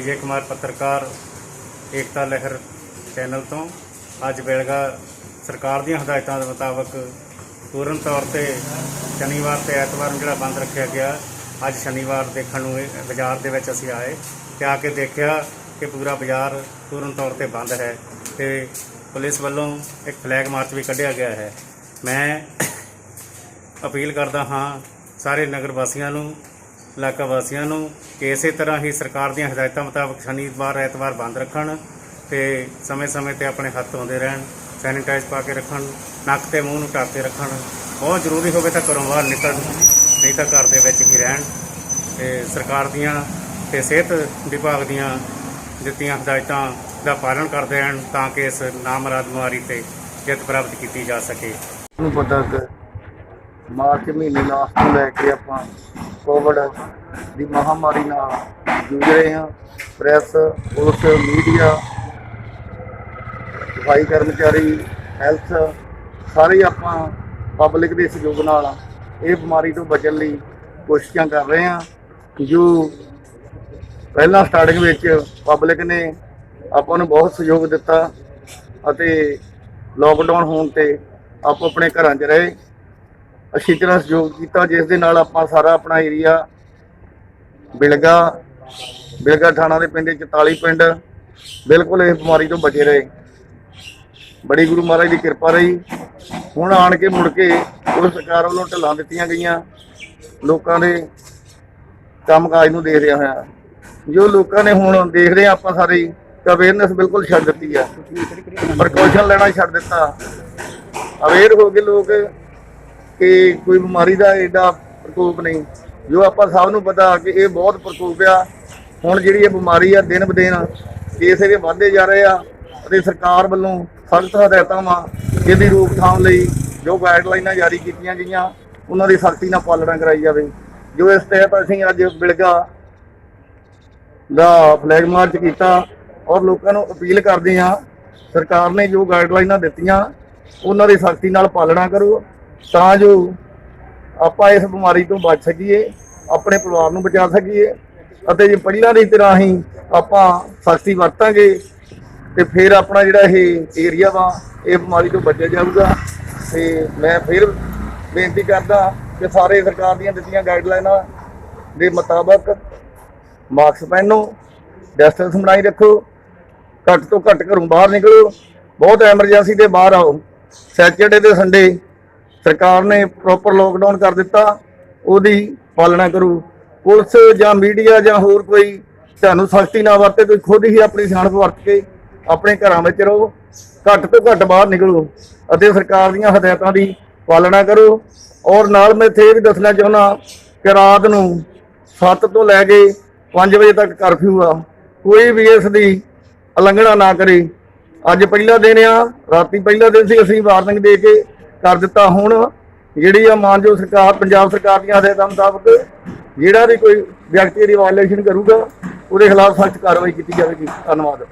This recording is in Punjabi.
ਵਿਜੇ ਕੁਮਾਰ ਪੱਤਰਕਾਰ, ਏਕਤਾ ਲਹਿਰ ਚੈਨਲ ਤੋਂ ਅੱਜ ਬੇਲਗਾ ਸਰਕਾਰ ਦੀਆਂ ਹਦਾਇਤਾਂ ਦੇ ਮੁਤਾਬਕ ਪੂਰਨ ਤੌਰ ਤੇ ਸ਼ਨੀਵਾਰ ਤੇ ਐਤਵਾਰ ਨੂੰ ਜਿਹੜਾ ਬੰਦ ਰੱਖਿਆ ਗਿਆ, ਅੱਜ ਸ਼ਨੀਵਾਰ ਦੇਖਣ ਨੂੰ ਬਾਜ਼ਾਰ ਦੇ ਵਿੱਚ ਅਸੀਂ ਆਏ ਤੇ ਆ ਕੇ ਦੇਖਿਆ ਕਿ ਪੂਰਾ ਬਾਜ਼ਾਰ ਪੂਰਨ ਤੌਰ ਤੇ ਬੰਦ ਹੈ ਤੇ ਪੁਲਿਸ ਵੱਲੋਂ ਇੱਕ ਫਲੈਗ ਮਾਰਚ ਵੀ ਕੱਢਿਆ ਗਿਆ ਹੈ। ਮੈਂ ਅਪੀਲ ਕਰਦਾ ਹਾਂ ਸਾਰੇ ਨਗਰ ਵਾਸੀਆਂ ਨੂੰ ਇਲਾਕਾ ਵਾਸੀਆਂ ਨੂੰ ਕਿ ਇਸੇ ਤਰ੍ਹਾਂ ਹੀ ਸਰਕਾਰ ਦੀਆਂ ਹਦਾਇਤਾਂ ਮੁਤਾਬਕ ਸ਼ਨੀਵਾਰ, ਐਤਵਾਰ ਬੰਦ ਰੱਖਣ ਤੇ ਸਮੇਂ-ਸਮੇਂ ਤੇ ਆਪਣੇ ਹੱਥ ਧੋਂਦੇ ਰਹਿਣ, ਸੈਨੀਟਾਈਜ਼ ਪਾ ਕੇ ਰੱਖਣ, ਨੱਕ ਤੇ ਮੂੰਹ ਨੂੰ ਢੱਕ ਕੇ ਰੱਖਣ, ਬਹੁਤ ਜ਼ਰੂਰੀ ਹੋਵੇ ਤਾਂ ਘਰੋਂ ਬਾਹਰ ਨਿਕਲਣ, ਨਹੀਂ ਤਾਂ ਘਰ ਦੇ ਵਿੱਚ ਹੀ ਰਹਿਣ। ਤੇ ਸਰਕਾਰ ਦੀਆਂ ਤੇ ਸਿਹਤ ਵਿਭਾਗ ਦੀਆਂ ਦਿੱਤੀਆਂ ਹਦਾਇਤਾਂ ਦਾ ਪਾਲਣ ਕਰਦੇ ਰਹਿਣ ਤਾਂ ਕਿ ਇਸ ਨਾਮਰਾਦ ਬਿਮਾਰੀ ਤੇ ਜਿੱਤ ਪ੍ਰਾਪਤ ਕੀਤੀ ਜਾ ਸਕੇ। ਨੂੰ ਪਤਾ ਕਿ ਮਾਰਚ ਮਹੀਨੇ ਲਾਸਟ ਤੋਂ ਲੈ ਕੇ ਆਪਾਂ ਕੋਵਿਡ ਦੀ ਮਹਾਮਾਰੀ ਨਾਲ ਜੂਝ ਰਹੇ ਹਾਂ। ਪ੍ਰੈਸ, ਪੁਲਿਸ, ਮੀਡੀਆ, ਸਫ਼ਾਈ ਕਰਮਚਾਰੀ ਹੈਲਥ ਸਾਰੇ ਆਪਾਂ ਪਬਲਿਕ ਦੇ ਸਹਿਯੋਗ ਨਾਲ ਇਹ ਬਿਮਾਰੀ ਤੋਂ ਬਚਣ ਲਈ ਕੋਸ਼ਿਸ਼ਾਂ ਕਰ ਰਹੇ ਹਾਂ ਜੋ ਪਹਿਲਾਂ ਸਟਾਰਟਿੰਗ ਵਿੱਚ ਪਬਲਿਕ ਨੇ ਆਪਾਂ ਨੂੰ ਬਹੁਤ ਸਹਿਯੋਗ ਦਿੱਤਾ ਅਤੇ ਲੋਕਡਾਊਨ ਹੋਣ ਤੇ ਆਪੋ ਆਪਣੇ ਘਰਾਂ 'ਚ ਰਹੇ। ਅੱਛੀ ਤਰ੍ਹਾਂ ਸਹਿਯੋਗ ਕੀਤਾ ਜਿਸ ਦੇ ਨਾਲ ਆਪਾਂ ਸਾਰਾ ਆਪਣਾ ਏਰੀਆ ਬਿਲਗਾ ਬਿਲਗਾ ਥਾਣਾ ਦੇ ਪਿੰਡ 44 ਪਿੰਡ ਬਿਲਕੁਲ ਇਸ ਬਿਮਾਰੀ ਤੋਂ ਬਚੇ ਰਹੇ। ਬੜੀ ਗੁਰੂ ਮਹਾਰਾਜ ਦੀ ਕਿਰਪਾ ਰਹੀ। ਹੁਣ ਆਣ ਕੇ ਮੁੜ ਕੇ ਉਹ ਸਰਕਾਰ ਵੱਲੋਂ ਢਿੱਲਾਂ ਦਿੱਤੀਆਂ ਗਈਆਂ। ਲੋਕਾਂ ਦੇ ਕੰਮਕਾਜ ਨੂੰ ਦੇਖ ਰਿਹਾ ਹੋਇਆ ਜੋ ਲੋਕਾਂ ਨੇ ਹੁਣ ਦੇਖ ਰਹੇ ਆਪਾਂ ਸਾਰੇ ਅਵੇਅਰਨੈਸ ਬਿਲਕੁਲ ਛੱਡ ਦਿੱਤੀ ਆ। ਪ੍ਰੀਕਾਸ਼ਨ ਲੈਣਾ ਛੱਡ ਦਿੱਤਾ। ਅਵੇਅਰ ਹੋ ਗਏ ਲੋਕ। ਕਿ ਕੋਈ ਬਿਮਾਰੀ ਦਾ ਐਡਾ ਪ੍ਰਕੋਪ ਨਹੀਂ। ਜੋ ਆਪਾਂ ਸਭ ਨੂੰ ਪਤਾ ਕਿ ਇਹ ਬਹੁਤ ਪ੍ਰਕੋਪ ਆ। ਹੁਣ ਜਿਹੜੀ ਇਹ ਬਿਮਾਰੀ ਆ, ਦਿਨ ਬ ਦਿਨ ਕੇਸ ਇਹਦੇ ਵੱਧਦੇ ਜਾ ਰਹੇ ਆ ਅਤੇ ਸਰਕਾਰ ਵੱਲੋਂ ਸਖਤ ਹਦਾਇਤਾਂ ਵਾ ਇਹਦੀ ਰੋਕਥਾਮ ਲਈ ਜੋ ਗਾਈਡਲਾਈਨਾਂ ਜਾਰੀ ਕੀਤੀਆਂ ਗਈਆਂ, ਉਹਨਾਂ ਦੀ ਸਖਤੀ ਨਾਲ ਪਾਲਣਾ ਕਰਾਈ ਜਾਵੇ। ਜੋ ਇਸ ਤਹਿਤ ਅਸੀਂ ਅੱਜ ਬਿਲਗਾ ਦਾ ਫਲੈਗ ਮਾਰਚ ਕੀਤਾ ਔਰ ਲੋਕਾਂ ਨੂੰ ਅਪੀਲ ਕਰਦੇ ਹਾਂ, ਸਰਕਾਰ ਨੇ ਜੋ ਗਾਈਡਲਾਈਨਾਂ ਦਿੱਤੀਆਂ, ਉਹਨਾਂ ਦੀ ਸਖਤੀ ਨਾਲ ਪਾਲਣਾ ਕਰੋ। ਤਾਂ ਜੋ ਆਪਾਂ ਇਸ ਬਿਮਾਰੀ ਤੋਂ ਬਚ ਸਕੀਏ, ਆਪਣੇ ਪਰਿਵਾਰ ਨੂੰ ਬਚਾ ਸਕੀਏ ਅਤੇ ਜੇ ਪਹਿਲਾਂ ਦੀ ਤਰ੍ਹਾਂ ਹੀ ਆਪਾਂ ਸਖਤੀ ਵਰਤਾਂਗੇ ਤੇ ਫਿਰ ਆਪਣਾ ਜਿਹੜਾ ਇਹ ਏਰੀਆ ਵਾ, ਇਹ ਬਿਮਾਰੀ ਤੋਂ ਬਚਿਆ ਜਾਊਗਾ। ਤੇ ਮੈਂ ਫਿਰ ਬੇਨਤੀ ਕਰਦਾ ਕਿ ਸਾਰੇ ਸਰਕਾਰ ਦੀਆਂ ਦਿੱਤੀਆਂ ਗਾਈਡਲਾਈਨਾਂ ਦੇ ਮੁਤਾਬਕ ਮਾਸਕ ਪਹਿਨੋ ਡਿਸਟੈਂਸ ਬਣਾਈ ਰੱਖੋ, ਘੱਟ ਤੋਂ ਘੱਟ ਘਰੋਂ ਬਾਹਰ ਨਿਕਲੋ, ਬਹੁਤ ਐਮਰਜੈਂਸੀ ਦੇ ਬਾਹਰ ਆਓ, ਸੈਚਰਡੇ ਤੇ ਸੰਡੇ ਸਰਕਾਰ ਨੇ ਪ੍ਰੋਪਰ ਲੋਕਡਾਊਨ ਕਰ ਦਿੱਤਾ, ਉਹਦੀ ਪਾਲਣਾ ਕਰੋ। ਪੁਲਿਸ ਜਾਂ ਮੀਡੀਆ ਜਾਂ ਹੋਰ ਕੋਈ ਤੁਹਾਨੂੰ ਸਖਤੀ ਨਾ ਵਰਤੇ, ਤੁਸੀਂ ਖੁਦ ਹੀ ਆਪਣੀ ਸਿਆਣਪ ਵਰਤ ਕੇ ਆਪਣੇ ਘਰਾਂ ਵਿੱਚ ਰਹੋ। ਘੱਟ ਤੋਂ ਘੱਟ ਬਾਹਰ ਨਿਕਲੋ ਅਤੇ ਸਰਕਾਰ ਦੀਆਂ ਹਦਾਇਤਾਂ ਦੀ ਪਾਲਣਾ ਕਰੋ। ਔਰ ਨਾਲ ਮੈਂ ਇੱਥੇ ਇਹ ਵੀ ਦੱਸਣਾ ਚਾਹੁੰਦਾ ਕਿ ਰਾਤ ਨੂੰ 7 ਤੋਂ ਲੈ ਕੇ 5 ਵਜੇ ਤੱਕ ਕਰਫਿਊ ਆ। ਕੋਈ ਵੀ ਇਸ ਦੀ ਉਲੰਘਣਾ ਨਾ ਕਰੇ। ਅੱਜ ਪਹਿਲਾ ਦਿਨ ਆ, ਰਾਤੀ ਪਹਿਲਾ ਦਿਨ ਸੀ, ਅਸੀਂ ਵਾਰਨਿੰਗ ਦੇ ਕੇ ਕਰ ਦਿੱਤਾ ਹੁਣ। ਜਿਹੜੀ ਆ ਮਾਨਯੋਗ ਸਰਕਾਰ, ਪੰਜਾਬ ਸਰਕਾਰ ਦੀਆਂ ਹਦਾਇਤਾਂ ਮੁਤਾਬਕ ਜਿਹੜਾ ਵੀ ਕੋਈ ਵਿਅਕਤੀ ਦੀ ਵਾਇਲੇਸ਼ਨ ਕਰੂਗਾ, ਉਹਦੇ ਖਿਲਾਫ ਸਖਤ ਕਾਰਵਾਈ ਕੀਤੀ ਜਾਵੇਗੀ। ਧੰਨਵਾਦ।